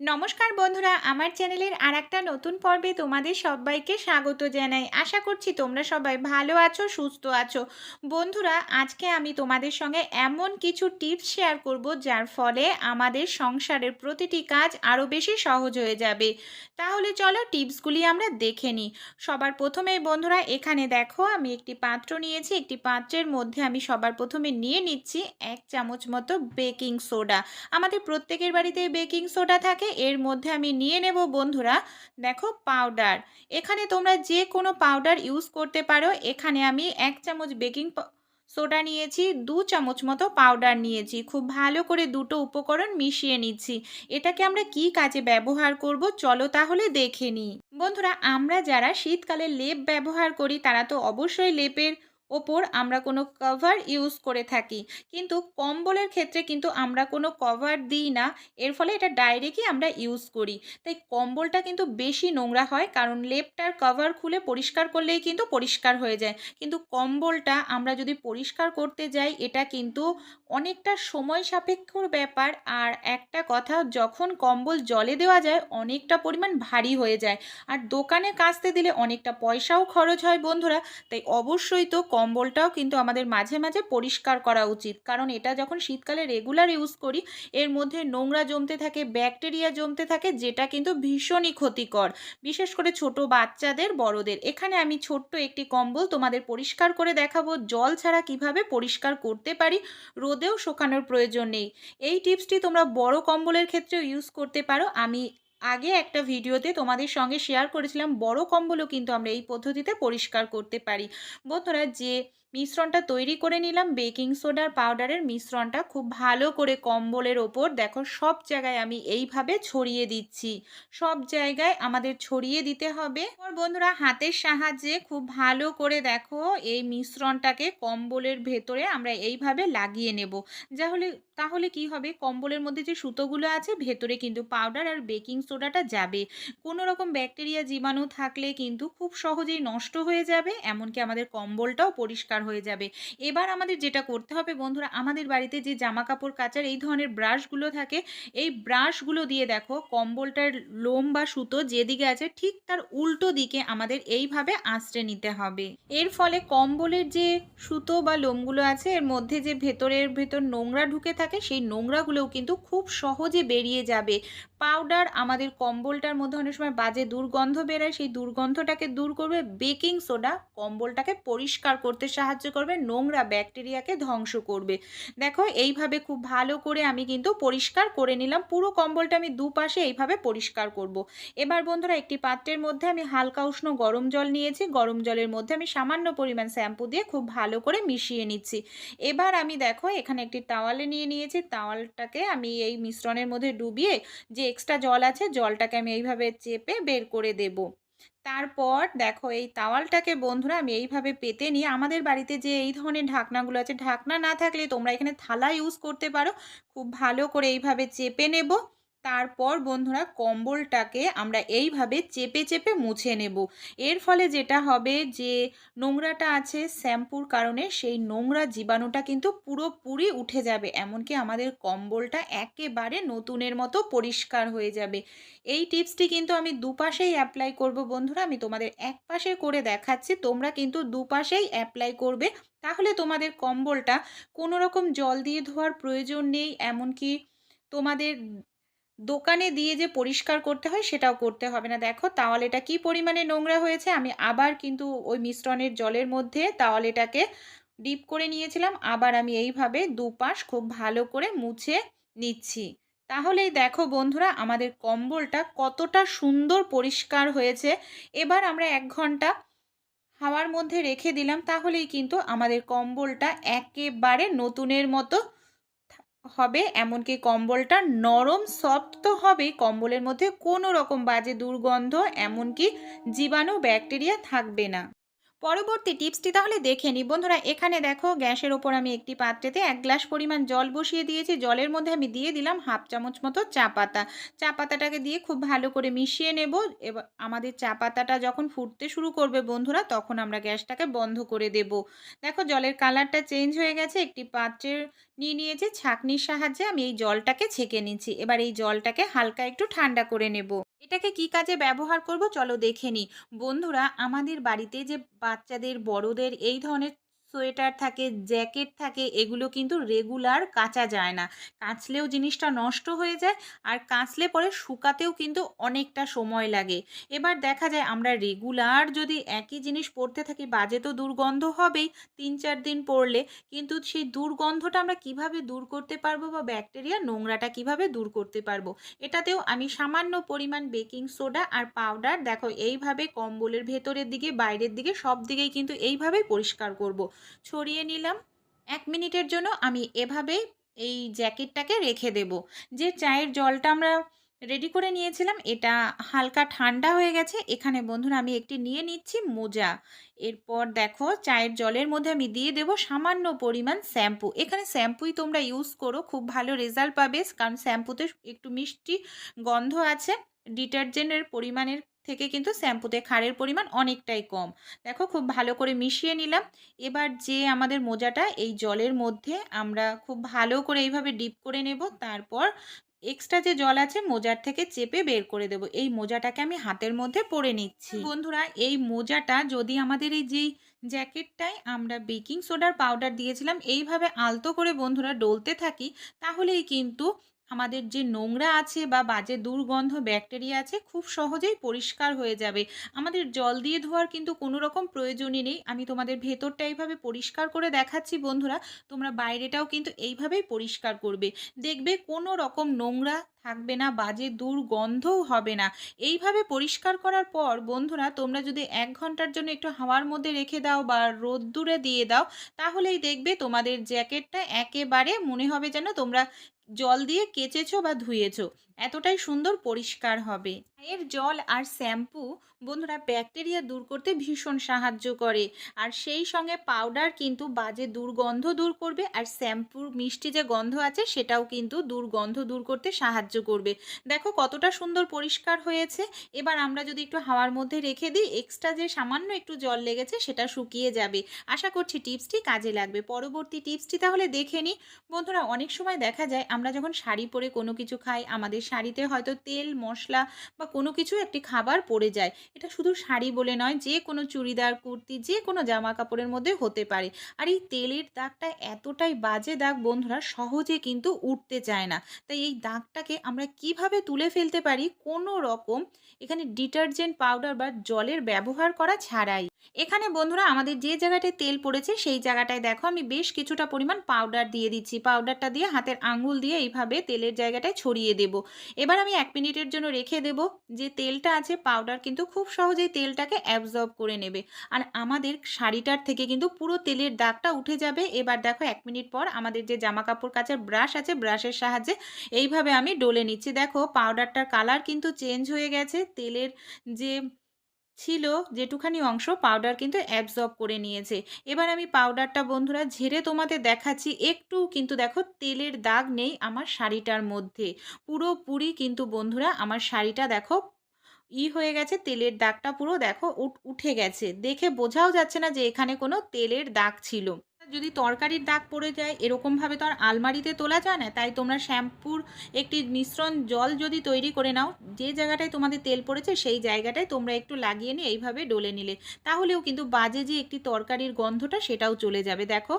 নমস্কার বন্ধুরা, আমার চ্যানেলের আর একটা নতুন পর্বে তোমাদের সবাইকে স্বাগত জানাই। আশা করছি তোমরা সবাই ভালো আছো, সুস্থ আছো। বন্ধুরা, আজকে আমি তোমাদের সঙ্গে এমন কিছু টিপস শেয়ার করব, যার ফলে আমাদের সংসারের প্রতিটি কাজ আরও বেশি সহজ হয়ে যাবে। তাহলে চলো টিপসগুলি আমরা দেখে নিই। সবার প্রথমেই বন্ধুরা, এখানে দেখো, আমি একটি পাত্র নিয়েছি, একটি পাত্রের মধ্যে আমি সবার প্রথমে নিয়ে নিচ্ছি এক চামচ মতো বেকিং সোডা। আমাদের প্রত্যেকের বাড়িতে বেকিং সোডা থাকে এর মধ্যে আমি নিয়ে নেব বন্ধুরা। দেখো পাউডার এখানে তোমরা যে কোনো পাউডার ইউজ করতে পারো। এখানে আমি এক চামচ বেকিং সোডা নিয়েছি, দু চামচ মতো পাউডার নিয়েছি। খুব ভালো করে দুটো উপকরণ মিশিয়ে নিচ্ছি। এটাকে আমরা কি কাজে ব্যবহার করব চলো তাহলে দেখে নিই। বন্ধুরা, আমরা যারা শীতকালে লেপ ব্যবহার করি তারা তো অবশ্যই লেপের ওপর আমরা কোনো কভার ইউজ করে থাকি। কিন্তু কম্বলের ক্ষেত্রে কিন্তু আমরা কোনো কভার দিই না, এর ফলে এটা ডাইরেক্টই আমরা ইউজ করি। তাই কম্বলটা কিন্তু বেশি নোংরা হয়, কারণ লেপটার কভার খুলে পরিষ্কার করলেই কিন্তু পরিষ্কার হয়ে যায়। কিন্তু কম্বলটা আমরা যদি পরিষ্কার করতে যাই, এটা কিন্তু অনেকটা সময় সাপেক্ষর ব্যাপার। আর একটা কথা, যখন কম্বল জলে দেওয়া যায়, অনেকটা পরিমাণ ভারী হয়ে যায়। আর দোকানে কাচতে দিলে অনেকটা পয়সাও খরচ হয় বন্ধুরা। তাই অবশ্যই তো কম্বলটাও কিন্তু আমাদের মাঝে মাঝে পরিষ্কার করা উচিত। কারণ এটা যখন শীতকালে রেগুলার ইউজ করি, এর মধ্যে নোংরা জমতে থাকে ব্যাকটেরিয়া জমতে থাকে, যেটা কিন্তু ভীষণই ক্ষতিকর। বিশেষ করে ছোট বাচ্চাদের, বড়দের। এখানে আমি ছোট্ট একটি কম্বল তোমাদের পরিষ্কার করে দেখাবো। জল ছাড়া কীভাবে পরিষ্কার করতে পারি, রোদেও শোকানোর প্রয়োজন নেই। এই টিপসটি তোমরা বড় কম্বলের ক্ষেত্রেও ইউজ করতে পারো। আমি আগে একটা ভিডিওতে তোমাদের সঙ্গে শেয়ার করেছিলাম, বড় কম্বলও কিন্তু আমরা এই পদ্ধতিতে পরিষ্কার করতে পারি। বন্ধুরা, যে মিশ্রণটা তৈরি করে নিলাম। বেকিং সোডার পাউডারের মিশ্রণটা খুব ভালো করে কম্বলের ওপর দেখো সব জায়গায় আমি এইভাবে ছড়িয়ে দিচ্ছি। সব জায়গায় আমাদের ছড়িয়ে দিতে হবে। বন্ধুরা হাতের সাহায্যে খুব ভালো করে দেখো এই মিশ্রণটাকে কম্বলের ভেতরে আমরা এইভাবে লাগিয়ে নেব। যাহলে, তাহলে কি হবে? কম্বলের মধ্যে যে সুতোগুলো আছে ভেতরে কিন্তু পাউডার আর বেকিং সোডাটা যাবে। কোনো রকম ব্যাকটেরিয়া, জীবাণু থাকলে কিন্তু খুব সহজেই নষ্ট হয়ে যাবে। এমনকি আমাদের কম্বলটাও পরিষ্কার হয়ে যাবে। এবার আমাদের যেটা করতে হবে বন্ধুরা, আমাদের বাড়িতে যে জামা কাপড় কাচার এই ধরনের ব্রাশগুলো থাকে, এই ব্রাশগুলো দিয়ে দেখো, কম্বলটার লোম বা সুতো যেদিকে আছে ঠিক তার উল্টো দিকে আমাদের এইভাবে আঁচড়ে নিতে হবে। এর ফলে কম্বলের যে সুতো বা লোমগুলো আছে, এর মধ্যে যে ভেতরের ভেতর নোংরা ঢুকে থাকে, সেই নোংরাগুলোও কিন্তু খুব সহজে বেরিয়ে যাবে। পাউডার আমাদের কম্বলটার মধ্যে অনেক সময় বাজে দুর্গন্ধ বেরোয়, সেই দুর্গন্ধটাকে দূর করবে বেকিং সোডা। কম্বলটাকে পরিষ্কার করতে সাহায্য করবে, নোংরা ব্যাকটেরিয়াকে ধ্বংস করবে। দেখো, এইভাবে খুব ভালো করে আমি কিন্তু পরিষ্কার করে নিলাম। পুরো কম্বলটা আমি দুপাশে এইভাবে পরিষ্কার করব। এবার বন্ধুরা, একটি পাত্রের মধ্যে আমি হালকা উষ্ণ গরম জল নিয়েছি। গরম জলের মধ্যে আমি সামান্য পরিমাণ শ্যাম্পু দিয়ে খুব ভালো করে মিশিয়ে নিচ্ছি। এবার আমি দেখো, এখানে একটি তাওয়ালে নিয়ে নিয়েছি। তাওয়ালটাকে আমি এই মিশ্রণের মধ্যে ডুবিয়ে যে এক্সট্রা জল আছে, জলটাকে আমি এইভাবে চেপে বের করে দেব। তারপর দেখো এই তাওয়ালটাকে বন্ধুরা আমি এইভাবে পেতে নিয়ে আমাদের বাড়িতে যে এই ধরনের ঢাকনাগুলো আছে, ঢাকনা না থাকলে তোমরা এখানে থালা ইউজ করতে পারো। খুব ভালো করে এইভাবে চেপে নেব। তারপর বন্ধুরা কম্বলটাকে আমরা এইভাবে চেপে চেপে মুছে নেব। এর ফলে যেটা হবে যে নোংরাটা আছে শ্যাম্পুর কারণে সেই নোংরা জীবাণুটা কিন্তু পুরোপুরি উঠে যাবে, এমনকি আমাদের কম্বলটা একেবারে নতুনের মতো পরিষ্কার হয়ে যাবে। এই টিপসটি কিন্তু আমি দুপাশেই অ্যাপ্লাই করব বন্ধুরা, আমি তোমাদের এক পাশে করে দেখাচ্ছি, তোমরা কিন্তু দুপাশেই অ্যাপ্লাই করবে। তাহলে তোমাদের কম্বলটা কোনো রকম জল দিয়ে ধোয়ার প্রয়োজন নেই, এমনকি তোমাদের দোকানে দিয়ে যে পরিষ্কার করতে হয় সেটাও করতে হবে না। দেখো, তাওয়ালেটা কি পরিমাণে নোংরা হয়েছে, আমি আবার কিন্তু ওই মিশ্রণের জলের মধ্যে তাওয়ালেটাকে ডিপ করে নিয়েছিলাম, আবার আমি এইভাবে দুপাশ খুব ভালো করে মুছে নিচ্ছি। তাহলেই দেখো বন্ধুরা, আমাদের কম্বলটা কতটা সুন্দর পরিষ্কার হয়েছে। এবার আমরা এক ঘণ্টা হাওয়ার মধ্যে রেখে দিলাম, তাহলেই কিন্তু আমাদের কম্বলটা একেবারে নতুনের মতো হবে, এমনকি কম্বলটা নরম সফট তো হবেই। কম্বলের মধ্যে কোনো রকম বাজে দুর্গন্ধ, এমনকি জীবাণু ব্যাকটেরিয়া থাকবে না। পরবর্তী টিপসটি তাহলে দেখে নিই বন্ধুরা, এখানে দেখো গ্যাসের ওপর আমি একটি পাত্রেতে এক গ্লাস পরিমাণ জল বসিয়ে দিয়েছি। জলের মধ্যে আমি দিয়ে দিলাম হাফ চামচ মতো চা পাতা। চা পাতাটাকে দিয়ে খুব ভালো করে মিশিয়ে নেব। এবার আমাদের চা পাতাটা যখন ফুটতে শুরু করবে বন্ধুরা, তখন আমরা গ্যাসটাকে বন্ধ করে দেব। দেখো জলের কালারটা চেঞ্জ হয়ে গেছে। একটি পাত্রের নিয়ে নিয়েছি ছাঁকনির সাহায্যে আমি এই জলটাকে ছেঁকে নিচ্ছি। এবার এই জলটাকে হালকা একটু ঠান্ডা করে নেব। এটাকে কি কাজে ব্যবহার করব চলো দেখে নিই বন্ধুরা, আমাদের বাড়িতে যে বাচ্চাদের বড়দের এই ধরনের সোয়েটার থাকে, জ্যাকেট থাকে, এগুলো কিন্তু রেগুলার কাচা যায় না। কাচলেও জিনিসটা নষ্ট হয়ে যায় আর কাচলে পরে শুকাতেও কিন্তু অনেকটা সময় লাগে। এবার দেখা যায় আমরা রেগুলার যদি একই জিনিস পরতে থাকি, বাজে তো দুর্গন্ধ হবেই তিন চার দিন পরলে। কিন্তু সেই দুর্গন্ধটা আমরা কীভাবে দূর করতে পারব বা ব্যাকটেরিয়া নোংরাটা কীভাবে দূর করতে পারব? এটাতেও আমি সামান্য পরিমাণ বেকিং সোডা আর পাউডার দেখো এইভাবে কম্বলের ভেতরের দিকে, বাইরের দিকে, সব দিকেই কিন্তু এইভাবেই পরিষ্কার করব। ছড়িয়ে নিলাম। এক মিনিটের জন্য আমি এভাবে এই জ্যাকেটটাকে রেখে দেব। যে চায়ের জলটা আমরা রেডি করে নিয়েছিলাম, এটা হালকা ঠান্ডা হয়ে গেছে। এখানে বন্ধুরা আমি একটি নিয়ে নিচ্ছি মোজা। এরপর দেখো চায়ের জলের মধ্যে আমি দিয়ে দেব সামান্য পরিমাণ শ্যাম্পু। এখানে শ্যাম্পুই তোমরা ইউজ করো, খুব ভালো রেজাল্ট পাবে। কারণ শ্যাম্পুতে একটু মিষ্টি গন্ধ আছে। ডিটারজেন্টের পরিমাণের থেকে কিন্তু শ্যাম্পুতে ক্ষারের পরিমাণ অনেকটাই কম। দেখো খুব ভালো করে মিশিয়ে নিলাম। এবার যে আমাদের মোজাটা, এই জলের মধ্যে আমরা খুব ভালো করে এইভাবে ডিপ করে নেব। তারপর এক্সট্রা যে জল আছে, মোজার থেকে চেপে বের করে দেব। এই মোজাটাকে আমি হাতের মধ্যে পরে নিচ্ছি। বন্ধুরা, এই মোজাটা যদি আমাদের এই যেই জ্যাকেটটায় আমরা বেকিং সোডার পাউডার দিয়েছিলাম, এইভাবে আলতো করে বন্ধুরা ডলতে থাকি, তাহলেই কিন্তু আমাদের যে নোংরা আছে বা বাজে দুর্গন্ধ, ব্যাকটেরিয়া আছে, খুব সহজেই পরিষ্কার হয়ে যাবে। আমাদের জল দিয়ে ধোয়ার কিন্তু কোনো রকম প্রয়োজনই নেই। আমি তোমাদের ভেতরটা এইভাবে পরিষ্কার করে দেখাচ্ছি বন্ধুরা। তোমরা বাইরেটাও কিন্তু এইভাবেই পরিষ্কার করবে। দেখবে কোনো রকম নোংরা থাকবে না, বাজে দুর্গন্ধও হবে না। এইভাবে পরিষ্কার করার পর বন্ধুরা, তোমরা যদি এক ঘণ্টার জন্য একটু হাওয়ার মধ্যে রেখে দাও বা রোদ্দুরে দিয়ে দাও, তাহলেই দেখবে তোমাদের জ্যাকেটটা একেবারে মনে হবে যেন তোমরা জল দিয়ে কেচেছো বা ধুয়েছো। এতটাই সুন্দর পরিষ্কার হবে। এর জল আর শ্যাম্পু বন্ধুরা ব্যাকটেরিয়া দূর করতে ভীষণ সাহায্য করে। আর সেই সঙ্গে পাউডার কিন্তু বাজে দুর্গন্ধ দূর করবে আর শ্যাম্পুর মিষ্টি যে গন্ধ আছে সেটাও কিন্তু দুর্গন্ধ দূর করতে সাহায্য করবে। দেখো কতটা সুন্দর পরিষ্কার হয়েছে। এবার আমরা যদি একটু হাওয়ার মধ্যে রেখে দিই এক্সট্রা যে সামান্য একটু জল লেগেছে সেটা শুকিয়ে যাবে। আশা করছি টিপসটি কাজে লাগবে। পরবর্তী টিপসটি তাহলে দেখে নিই। বন্ধুরা অনেক সময় দেখা যায় আমরা যখন শাড়ি পরে কোনো কিছু খাই, আমাদের শাড়িতে হয়তো তেল, মশলা বা কোনো কিছু একটি খাবার পড়ে যায়। এটা শুধু শাড়ি বলে নয়, যে কোনো চুড়িদার, কুর্তি, যে কোনো জামা কাপড়ের মধ্যে হতে পারে। আর এই তেলের দাগটা এতটাই বাজে দাগ বন্ধুরা, সহজে কিন্তু উঠতে চায় না। তাই এই দাগটাকে আমরা কীভাবে তুলে ফেলতে পারি? কোনো রকম এখানে ডিটারজেন্ট পাউডার বা জলের ব্যবহার করা ছাড়াই। এখানে বন্ধুরা আমাদের যে জায়গাটায় তেল পড়েছে সেই জায়গাটায় দেখো, আমি বেশ কিছুটা পরিমাণ পাউডার দিয়ে দিচ্ছি। পাউডারটা দিয়ে হাতের আঙুল দিয়ে এইভাবে তেলের জায়গাটায় ছড়িয়ে দেব। এবার আমি এক মিনিটের জন্য রেখে দেব যে তেলটা আছে পাউডার কিন্তু খুব সহজেই তেলটাকে অ্যাবজর্ব করে নেবে। আর আমাদের শাড়িটার থেকে কিন্তু পুরো তেলের দাগটা উঠে যাবে। এবার দেখো, এক মিনিট পর আমাদের যে জামা কাপড় কাচার ব্রাশ আছে ব্রাশের সাহায্যে এইভাবে আমি ডলে নিচ্ছি। দেখো পাউডারটার কালার কিন্তু চেঞ্জ হয়ে গেছে। তেলের যে ছিল যেটুখানি অংশ পাউডার কিন্তু অ্যাবজর্ব করে নিয়েছে। এবার আমি পাউডারটা বন্ধুরা ঝেড়ে তোমাদের দেখাচ্ছি। একটু কিন্তু দেখো তেলের দাগ নেই আমার শাড়িটার মধ্যে। পুরোপুরি কিন্তু বন্ধুরা আমার শাড়িটা দেখো ই হয়ে গেছে, তেলের দাগটা পুরো দেখো উঠে গেছে। দেখে বোঝাও যাচ্ছে না যে এখানে কোনো তেলের দাগ ছিল। যদি তরকারির দাগ পড়ে যায়, এরকমভাবে তো আর আলমারিতে তোলা যায় না। তাই তোমরা শ্যাম্পুর একটি মিশ্রণ জল যদি তৈরি করে নাও, যে জায়গাটায় তোমাদের তেল পড়েছে সেই জায়গাটায় তোমরা একটু লাগিয়ে নিয়ে এইভাবে ডলে নিলে। তাহলেও কিন্তু বাজে যে একটি তরকারির গন্ধটা সেটাও চলে যাবে। দেখো,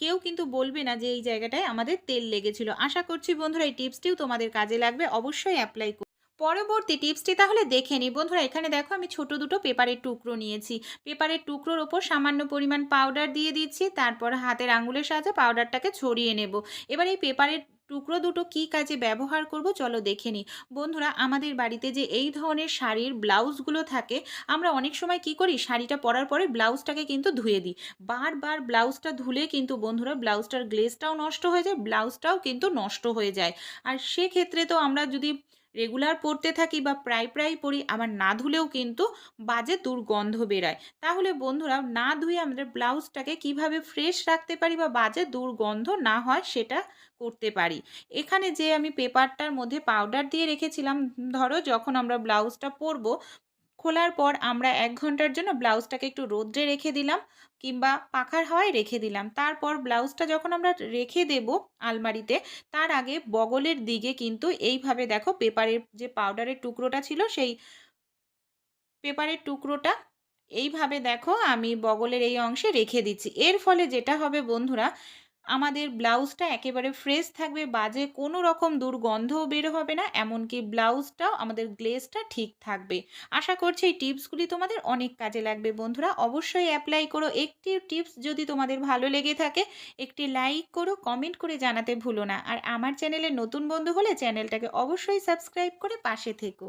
কেউ কিন্তু বলবে না যে এই জায়গাটায় আমাদের তেল লেগেছিল। আশা করছি বন্ধুরা এই টিপসটিও তোমাদের কাজে লাগবে। অবশ্যই অ্যাপ্লাই পরবর্তী টিপসটি তাহলে দেখে নিই। বন্ধুরা, এখানে দেখো আমি ছোট দুটো পেপারের টুকরো নিয়েছি। পেপারের টুকরোর ওপর সামান্য পরিমাণ পাউডার দিয়ে দিচ্ছি, তারপর হাতের আঙুলের সাহায্যে পাউডারটাকে ছড়িয়ে নেব। এবার এই পেপারের টুকরো দুটো কি কাজে ব্যবহার করব চলো দেখে নিই। বন্ধুরা, আমাদের বাড়িতে যে এই ধরনের শাড়ির ব্লাউজগুলো থাকে, আমরা অনেক সময় কি করি, শাড়িটা পরার পরে ব্লাউজটাকে কিন্তু ধুয়ে দিই। বারবার ব্লাউজটা ধুলে কিন্তু বন্ধুরা, ব্লাউজটার গ্লেজটাও নষ্ট হয়ে যায়, ব্লাউজটাও কিন্তু নষ্ট হয়ে যায়। আর সেক্ষেত্রে তো আমরা যদি রেগুলার পরতে থাকি বা প্রায়, প্রায়ই পরি আবার না ধুলেও কিন্তু বাজে দুর্গন্ধ বেরায়। তাহলে বন্ধুরা না ধুয়ে আমাদের ব্লাউজটাকে কীভাবে ফ্রেশ রাখতে পারি বা বাজে দুর্গন্ধ না হয় সেটা করতে পারি। এখানে যে আমি পেপারটার মধ্যে পাউডার দিয়ে রেখেছিলাম ধরো যখন আমরা ব্লাউজটা পরবো, খোলার পর আমরা এক ঘণ্টার জন্য ব্লাউজটাকে একটু রোদ্রে রেখে দিলাম কিংবা পাখার হাওয়ায় রেখে দিলাম। তারপর ব্লাউজটা যখন আমরা রেখে দেব আলমারিতে, তার আগে বগলের দিকে কিন্তু এইভাবে দেখো পেপারের যে পাউডারের টুকরোটা ছিল সেই পেপারের টুকরোটা এইভাবে দেখো আমি বগলের এই অংশে রেখে দিচ্ছি। এর ফলে যেটা হবে বন্ধুরা, আমাদের ব্লাউজটা একেবারে ফ্রেশ থাকবে, বাজে কোনো রকম দুর্গন্ধও বের হবে না। এমনকি ব্লাউজটাও আমাদের গ্লেজটা ঠিক থাকবে। আশা করছি এই টিপসগুলি তোমাদের অনেক কাজে লাগবে বন্ধুরা। অবশ্যই অ্যাপ্লাই করো। একটি টিপস যদি তোমাদের ভালো লেগে থাকে, একটি লাইক করো, কমেন্ট করে জানাতে ভুলো না। আর আমার চ্যানেলের নতুন বন্ধু হলে চ্যানেলটাকে অবশ্যই সাবস্ক্রাইব করে পাশে থেকো।